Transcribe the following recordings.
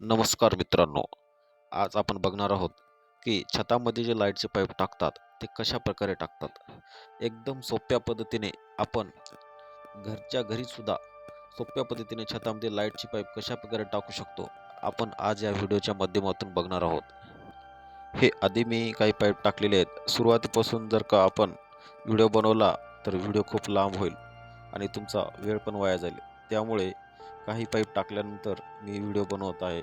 नमस्कार मित्रांनो. आज आपण बघणार आहोत की छतामध्ये जे लाईटचे पाईप टाकतात ते कशा प्रकारे टाकतात? एकदम सोप्या पद्धतीने आपण घरच्या घरीसुद्धा सोप्या पद्धतीने छतामध्ये लाईटची पाईप कशा प्रकारे टाकू शकतो आपण आज या व्हिडिओच्या माध्यमातून बघणार आहोत. हे आधी मी काही पाईप टाकलेले आहेत. सुरुवातीपासून जर का आपण व्हिडिओ बनवला तर व्हिडिओ खूप लांब होईल आणि तुमचा वेळ पण वाया जाईल. त्यामुळे काही पाईप टाकल्यानंतर मी व्हिडिओ बनवत आहे.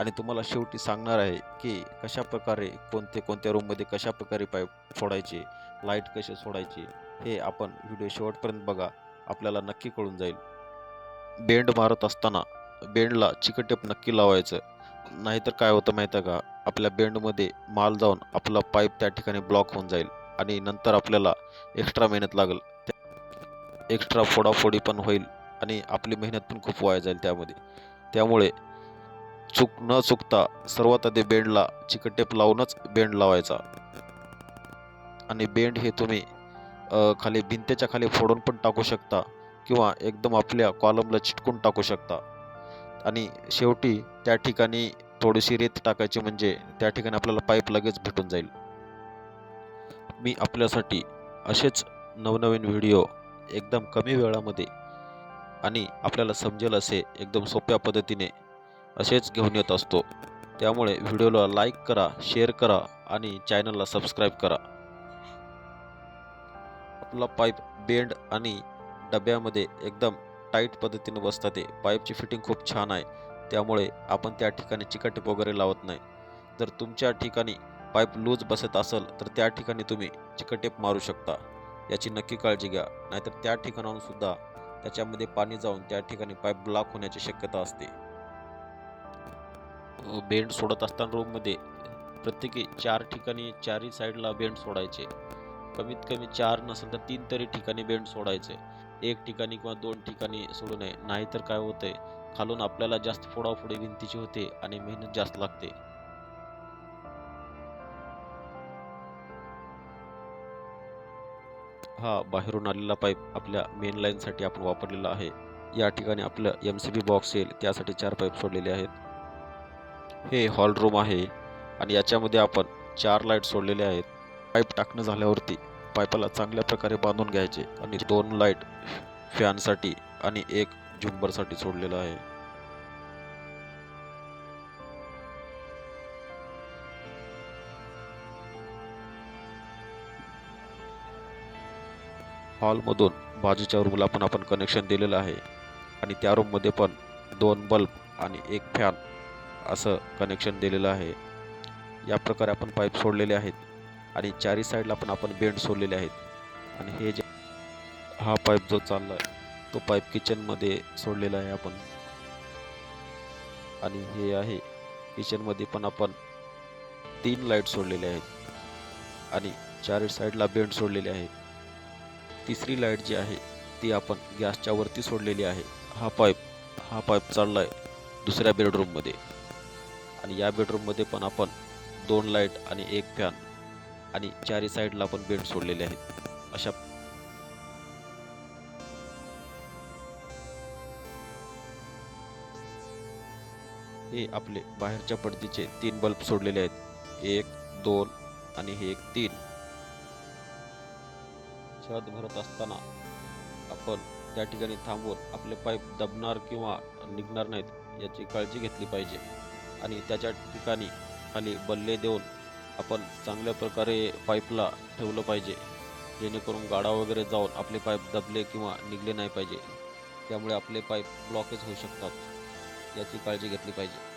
आणि तुम्हाला शेवटी सांगणार आहे की कशा प्रकारे कोणते कोणत्या रूममध्ये कशा प्रकारे पाईप सोडायचे लाइट कसे सोडायचे हे आपण व्हिडिओ शेवटपर्यंत बघा. आपल्याला नक्की कळून जाईल. बेंड मारत असताना बेंडला चिकटेप नक्की लावायचं. नाहीतर काय होतं माहीत आहे का? आपल्या बेंडमध्ये माल जाऊन आपला पाईप त्या ठिकाणी ब्लॉक होऊन जाईल. आणि नंतर आपल्याला एक्स्ट्रा मेहनत लागेल. एक्स्ट्रा फोडाफोडी पण होईल. आणि आपली मेहनत पण खूप वाया जाईल त्यामध्ये. त्यामुळे चूक न चुकता सर्वात आधी बेंडला चिकटेप लावूनच बेंड लावायचा. आणि बेंड हे तुम्ही खाली भिंतीच्या खाली फोडून पण टाकू शकता किंवा एकदम आपल्या कॉलमला चिटकून टाकू शकता. आणि शेवटी त्या ठिकाणी थोडीशी रेत टाकायची म्हणजे त्या ठिकाणी आपल्याला पाईप लगेच भेटून जाईल. मी आपल्यासाठी असेच नवनवीन व्हिडिओ एकदम कमी वेळामध्ये आणि आपल्याला समजेल असे एकदम सोप्या पद्धतीने असेच घेऊन येत असतो. त्यामुळे व्हिडिओला लाईक करा शेअर करा आणि चॅनलला सबस्क्राईब करा. आपला पाईप बेंड आणि डब्यामध्ये एकदम टाईट पद्धतीने बसतात ते. पाईपची फिटिंग खूप छान आहे. त्यामुळे आपण त्या ठिकाणी चिकटप वगैरे लावत नाही. जर तुमच्या ठिकाणी पाईप लूज बसत असेल तर त्या ठिकाणी तुम्ही चिकटेप मारू शकता. याची नक्की काळजी घ्या. नाहीतर त्या ठिकाणाहून सुद्धा त्याच्यामध्ये पाणी जाऊन त्या ठिकाणी पाईप ब्लॉक होण्याची शक्यता असते. बेंड सोडत असताना रूममध्ये प्रत्येकी चार ठिकाणी चारही साईडला बेंड सोडायचे. कमीत कमी चार नसेल तर तीन तरी ठिकाणी बेंड सोडायचे. एक ठिकाणी किंवा दोन ठिकाणी सोडू नये. नाहीतर काय होतंय? खालून आपल्याला जास्त फोडाफोडी भिंतीची होते आणि मेहनत जास्त लागते. हा बाहेरून आलेला पाईप आपल्या मेन लाईनसाठी आपण वापरलेला आहे. या ठिकाणी आपलं एम सी बी बॉक्स येईल. त्यासाठी चार पाईप सोडलेले आहेत. हे हॉल रूम आहे आणि याच्यामध्ये आपण चार लाइट सोडलेले आहेत. पाईप टाकणं झाल्यावरती पाईपाला चांगल्या प्रकारे बांधून घ्यायचे आणि दोन लाइट फॅनसाठी आणि एक झुंबरसाठी सोडलेलं आहे. हॉलमधून बाजूच्या रूमला पण आपण कनेक्शन दिलेलं आहे. आणि त्या रूममध्ये पण दोन बल्ब आणि एक फॅन असं कनेक्शन दिलेलं आहे. या प्रकारे आपण पाईप सोडलेले आहेत. आणि चारी साईडला पण आपण बेंड सोडलेले आहेत. आणि हे जे हा पाईप जो चालला आहे तो पाईप किचनमध्ये सोडलेला आहे आपण. आणि हे आहे किचनमध्ये पण आपण तीन लाइट सोडलेले आहेत. आणि चारी साईडला बेंड सोडलेले आहेत. तिसरी लाइट जी आहे ती आपण गॅसच्या वरती सोडलेली आहे. हा पाईप हा पाईप चालला आहे दुसऱ्या बेडरूममध्ये. आणि या बेडरूममध्ये पण आपण दोन लाइट आणि एक फॅन आणि चारी साईडला पण बेड सोडलेले आहेत. अशा हे आपले बाहेरच्या पडदीचे तीन बल्ब सोडलेले आहेत. एक दोन आणि हे एक तीन. शहद भरत असताना आपण त्या ठिकाणी थांबून आपले पाईप दबणार किंवा निघणार नाहीत याची काळजी घेतली पाहिजे. आणि त्याच्या ठिकाणी खाली बल्ले देऊन आपण चांगल्या प्रकारे पाईपला ठेवलं पाहिजे. जेणेकरून गाडा वगैरे जाऊन आपले पाईप दबले किंवा निघले नाही पाहिजे. त्यामुळे आपले पाईप ब्लॉकेज होऊ शकतात. याची काळजी घेतली पाहिजे.